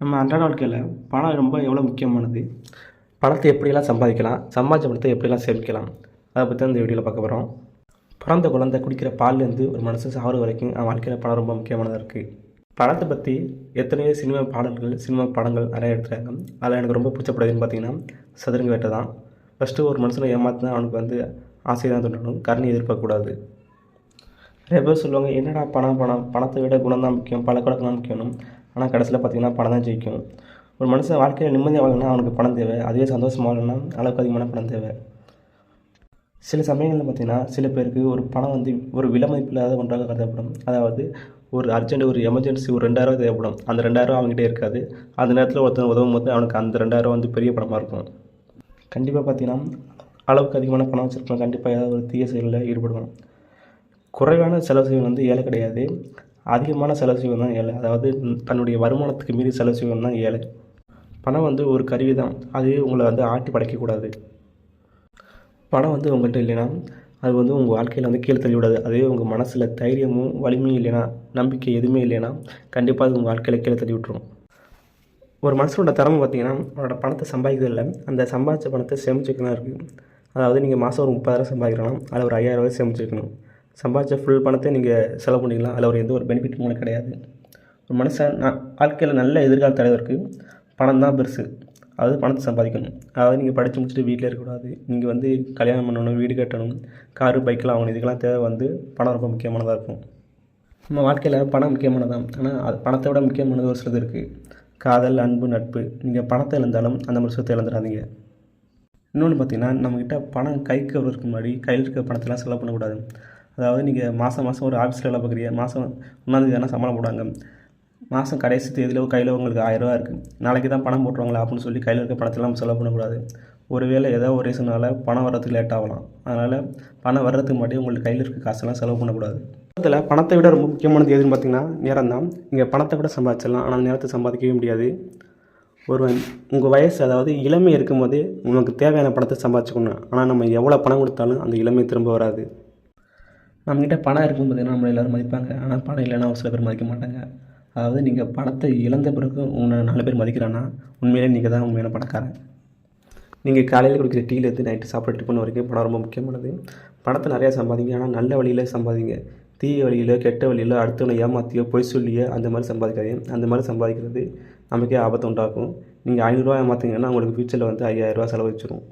நம்ம அன்றாட வாழ்க்கையில் பணம் ரொம்ப எவ்வளோ முக்கியமானது? பணத்தை எப்படியெல்லாம் சம்பாதிக்கலாம்? சம்பாதிச்ச பணத்தை எப்படியெல்லாம் சேமிக்கலாம்? அதை பற்றி தான் இந்த வீடியோவில் பார்க்க போகிறோம் பிறந்த குழந்தை குடிக்கிற பால்லேருந்து ஒரு மனுஷன் சாகுற வரைக்கும் அவன் வாழ்க்கையில் பணம் ரொம்ப முக்கியமானதாக இருக்குது பணத்தை பற்றி எத்தனையோ சினிமா பாடல்கள் சினிமா படங்கள் நிறைய எடுத்துறாங்க அதில் எனக்கு ரொம்ப பிடிச்ச பார்த்தீங்கன்னா சதுரங்க வேட்டை தான். ஃபஸ்ட்டு ஒரு மனுஷனை ஏமாற்றினா அவனுக்கு வந்து ஆசை தான் தோன்றணும். கருணை எதிர்பார்க்கக்கூடாது. நிறைய பேர் சொல்லுவாங்க என்னடா பணம் பணம்? பணத்தை விட குணம் தான் முக்கியம் பழக்கவழக்கம் தான் முக்கியம் ஆனால் கடைசியில் பார்த்தீங்கன்னா பணம் தான் ஜெயிக்கும். ஒரு மனுஷன் வாழ்க்கையில் நிம்மதியாக வாழணும்னா அவனுக்கு பணம் தேவை. அதுவே சந்தோஷமாக வாழணும்னா அளவுக்கு அதிகமான பணம் தேவை. சில சமயங்களில் பார்த்தீங்கன்னா சில பேருக்கு ஒரு பணம் வந்து ஒரு விலைமதிப்பில்லாத ஒன்றாக கருதப்படும். அதாவது ஒரு அர்ஜென்ட் ஒரு எமர்ஜென்சி ஒரு ரெண்டாயிரம் தேவைப்படும். அந்த ரெண்டாயிரம் அவங்ககிட்ட இருக்காது. அந்த நேரத்தில் ஒருத்தன் உதவும் போது அவனுக்கு அந்த ரெண்டாயிரம் வந்து பெரிய பணமாக இருக்கும். கண்டிப்பாக பார்த்தீங்கன்னா அளவுக்கு அதிகமான பணம் வச்சுருக்கணும் கண்டிப்பாக ஏதாவது ஒரு தீய செயலில் ஈடுபடுவான். குறைவான செலவு செய்வது வந்து ஏழை கிடையாது. அதிகமான செலவு செய்வன் தான் ஏழை. அதாவது தன்னுடைய வருமானத்துக்கு மீறி செலவு செய்வன் தான் ஏழை. பணம் வந்து ஒரு கருவி தான். அது உங்களை வந்து ஆட்டி படைக்கக்கூடாது. பணம் வந்து உங்கள்கிட்ட இல்லைன்னா அது வந்து உங்கள் வாழ்க்கையில் வந்து கீழே தள்ளி விடாது அதே உங்கள் மனசில் தைரியமும் வலிமையும் இல்லைன்னா நம்பிக்கை எதுவுமே இல்லைன்னா கண்டிப்பாக அது உங்கள் வாழ்க்கையில் கீழே தள்ளி விட்டுரும் ஒரு மனுஷனோட திறமை பார்த்தீங்கன்னா அவனோட பணத்தை சம்பாதிக்கிறதில்ல அந்த சம்பாதிச்ச பணத்தை சேமிச்சு வைக்கணும் இருக்குது அதாவது நீங்கள் மாதம் ஒரு முப்பதாயிரம் சம்பாதிக்கிறோன்னா அதில் ஒரு ஐயாயிரம் ரூபாய் சேமிச்சு வைக்கணும் சம்பாதிச்ச ஃபுல் பணத்தை நீங்கள் செலவு பண்ணிக்கலாம். அதில் ஒரு எந்த ஒரு பெனிஃபிட் உங்களுக்கு கிடையாது. ஒரு மனுஷன் நான் வாழ்க்கையில் நல்ல எதிர்கால தலைவருக்கு பணம் தான் பெருசு. அதாவது பணத்தை சம்பாதிக்கணும். அதாவது நீங்கள் படித்து முடிச்சுட்டு வீட்டில் இருக்கக்கூடாது. நீங்கள் வந்து கல்யாணம் பண்ணணும் வீடு கட்டணும் காரு பைக்கெலாம் வாங்கணும். இதுக்கெல்லாம் தேவை வந்து பணம் ரொம்ப முக்கியமானதாக இருக்கும். நம்ம வாழ்க்கையில் பணம் முக்கியமானதான் ஆனால் அது பணத்தை விட முக்கியமானது ஒரு சிலது இருக்குது காதல் அன்பு நட்பு. நீங்கள் பணத்தை இழந்தாலும் அந்த மனுஷத்தை இழந்துடாதீங்க. இன்னொன்று பார்த்தீங்கன்னா நம்மக்கிட்ட பணம் கைக்கு வரதுக்கு முன்னாடி கையில் இருக்கிற பணத்தெல்லாம் செலவு பண்ணக்கூடாது. அதாவது நீங்கள் மாதம் மாதம் ஒரு ஆஃபீஸில் வேலை பார்க்குறீங்க. மாதம் ஒன்றாந்தேதி தானே சம்பளம் போடுவாங்க. மாதம் கடைசி தேதியில் கையில் உங்களுக்கு ஆயிரரூவா இருக்குது நாளைக்கு தான் பணம் போட்டுருவாங்களா அப்படின்னு சொல்லி கையில் இருக்க பணத்தெல்லாம் நம்ம செலவு பண்ணக்கூடாது. ஒருவேளை ஏதோ ஒரு ரீசனால் பணம் வர்றதுக்கு லேட் ஆகலாம். அதனால் பணம் வர்றதுக்கு முன்னாடி உங்களுக்கு கையில் இருக்க காசெல்லாம் செலவு பண்ணக்கூடாது. அதில் பணத்தை விட ரொம்ப முக்கியமானது எதுன்னு பார்த்தீங்கன்னா நேரம் தான் நீங்கள் பணத்தை விட சம்பாதிச்சிடலாம். ஆனால் நேரத்தை சம்பாதிக்கவே முடியாது. ஒருவன் உங்கள் வயசு அதாவது இளமை இருக்கும்போதே உனக்கு தேவையான பணத்தை சம்பாதிச்சுக்கணும். ஆனால் நம்ம எவ்வளோ பணம் கொடுத்தாலும் அந்த இளமை திரும்ப வராது. நம்மக்கிட்ட பணம் இருக்கும் பார்த்தீங்கன்னா நம்மளை எல்லோரும் மதிப்பாங்க. ஆனால் பணம் இல்லைன்னா ஒரு சில பேர் மதிக்க மாட்டாங்க. அதாவது நீங்கள் பணத்தை இழந்த பிறகு உன்னை நாலு பேர் மதிக்கிறான்னா உண்மையிலே நீங்கள் தான் உண்மையான பணக்காரன். நீங்கள் காலையில் குடிக்கிற டீலேருந்து நைட்டு சாப்பிட்ற டிஃபன் வரைக்கும் பணம் ரொம்ப முக்கியமானது. பணத்தை நிறையா சம்பாதிங்க. ஆனால் நல்ல வழியில் சம்பாதிங்க. தீய வழியில் கெட்ட வழியில் அடுத்தவனை ஏமாற்றியோ பொய் சொல்லியோ அந்த மாதிரி சம்பாதிக்காதீங்க. அந்த மாதிரி சம்பாதிக்கிறது நமக்கே ஆபத்து உண்டாக்கும். நீங்கள் ஐநூறுரூவா ஏமாற்றிங்கன்னா உங்களுக்கு ஃபியூச்சரில் வந்து ஐயாயிரரூவா செலவழிச்சிடும்